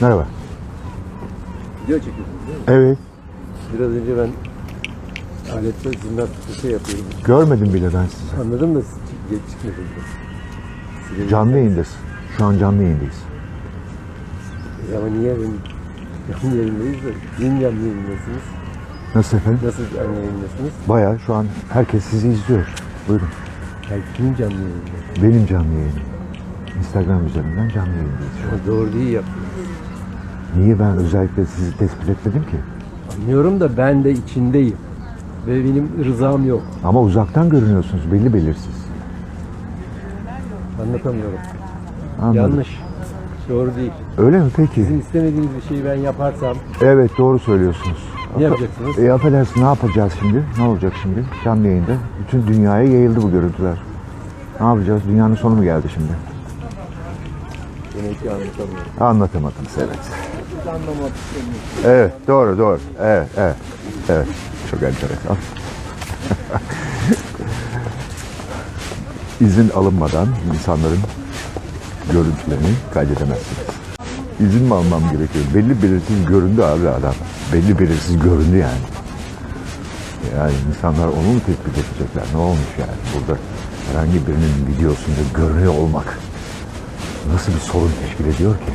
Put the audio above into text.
Merhaba. Video çekiyorsunuz değil mi? Evet. Biraz önce ben alette jimnastik bir şey yapıyorum. Görmedim bile ben sizi. Anladım da geç çıkmadınız. Size- Canlı yayındasın. Şu an canlı yayındayız. Ya Ama niye ben canlı yayındayız da din canlı yayındasınız? Nasıl efendim? Nasıl canlı yayındasınız? Bayağı şu an herkes sizi izliyor. Buyurun. Yani kimin canlı yayında? Benim canlı yayınım. Instagram üzerinden canlı yayındayız şu an. Doğru değil yaptınız. Niye ben özellikle sizi tespit etmedim ki? Anlıyorum da ben de içindeyim. Ve benim rızam yok. Ama uzaktan görünüyorsunuz belli belirsiz. Anlatamıyorum. Anladım. Yanlış. Doğru değil. Öyle mi peki? Sizin istemediğiniz bir şeyi ben yaparsam Evet doğru söylüyorsunuz. ne yapacaksınız? E affedersin ne yapacağız şimdi? Ne olacak şimdi? Canlı yayında. Bütün dünyaya yayıldı bu görüntüler. Ne yapacağız? Dünyanın sonu mu geldi şimdi? Demek ki anlatamıyorum. Anlatamadınız evet. Anlamak. Evet doğru doğru. Evet evet. Evet. Çok enteresan. İzin alınmadan insanların görüntülerini kaydedemezsiniz. İzin mi almam gerekiyor? Belli belirsiz göründü abi adam. Belli belirsiz göründü yani. Yani insanlar onu mu tespit edecekler? Ne olmuş yani? Burada herhangi birinin videosunda görünüyor olmak nasıl bir sorun teşkil ediyor ki?